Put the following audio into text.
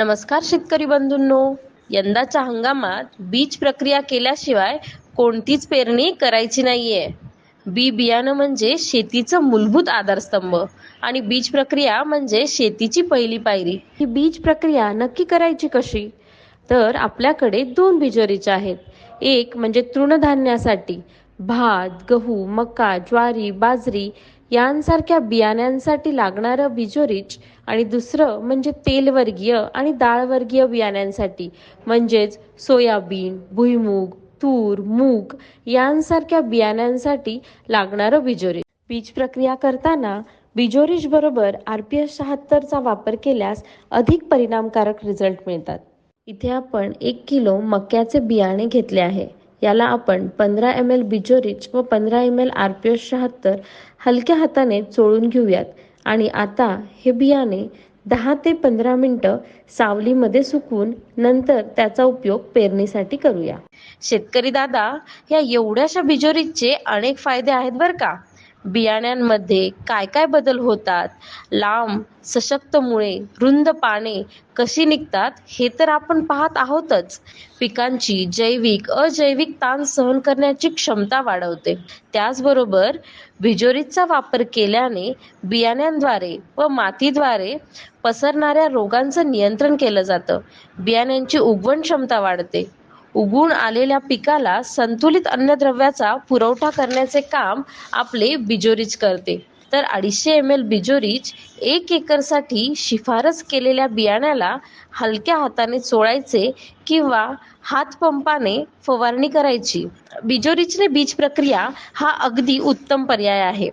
नमस्कार शेतकरी बंधूंनो. यंदाच्या हंगामात बीज प्रक्रिया केल्याशिवाय कोणतीच पेरणी करायची नाहीये. बी बियाणं म्हणजे शेतीचं मूलभूत आधारस्तंभ आणि बीज प्रक्रिया म्हणजे शेतीची पहिली पायरी. ही बीज प्रक्रिया नक्की करायची कशी? तर आपल्याकडे दोन बिजोरीचे आहेत. एक म्हणजे तृणधान्यासाठी भात गहू मका ज्वारी बाजरी यांसारख्या बियाण्यांसाठी लागणारं बिजोरिच आणि दुसरं म्हणजे तेलवर्गीय आणि डाळवर्गीय बियाण्यांसाठी म्हणजेच सोयाबीन भुईमूग तूर मूग यांसारख्या बियाण्यांसाठी लागणारं बिजोरिच. बीज प्रक्रिया करताना बिजोरीज बरोबर आर पी एस शहात्तरचा वापर केल्यास अधिक परिणामकारक रिझल्ट मिळतात. इथे आपण एक किलो मक्याचे बियाणे घेतले आहे. याला आपण पंधरा एम एल बिजोरीच व पंधरा M L R P S शहात्तर हलक्या हाताने चोळून घेऊयात. आणि आता हे बियाणे दहा ते पंधरा मिनटं सावलीमध्ये सुकवून नंतर त्याचा उपयोग पेरणीसाठी करूया. शेतकरी दादा या एवढ्याशा बिजोरीचे अनेक फायदे आहेत बरं का? बियाण्यांमध्ये काय काय बदल होतात? लांब सशक्त मुळे रुंद पाने कशी निघतात? हे तर आपण पाहत आहोतच. पिकांची जैविक अजैविक ताण सहन करण्याची क्षमता वाढवते. त्याचबरोबर बिजोरीचा वापर केल्याने बियाण्यांद्वारे व मातीद्वारे पसरणाऱ्या रोगांचं नियंत्रण केलं जातं. बियाण्यांची उगवण क्षमता वाढते. उगवून आलेल्या पिकाला संतुलित अन्नद्रव्याचा पुरवठा करण्याचे काम आपले बिजोरीच करते. तर अडीचशे एम एल बिजोरीच एक एकरसाठी शिफारस केलेल्या बियाण्याला हलक्या हाताने चोळायचे किंवा हातपंपाने फवारणी करायची. बिजोरीचने बीज प्रक्रिया हा अगदी उत्तम पर्याय आहे.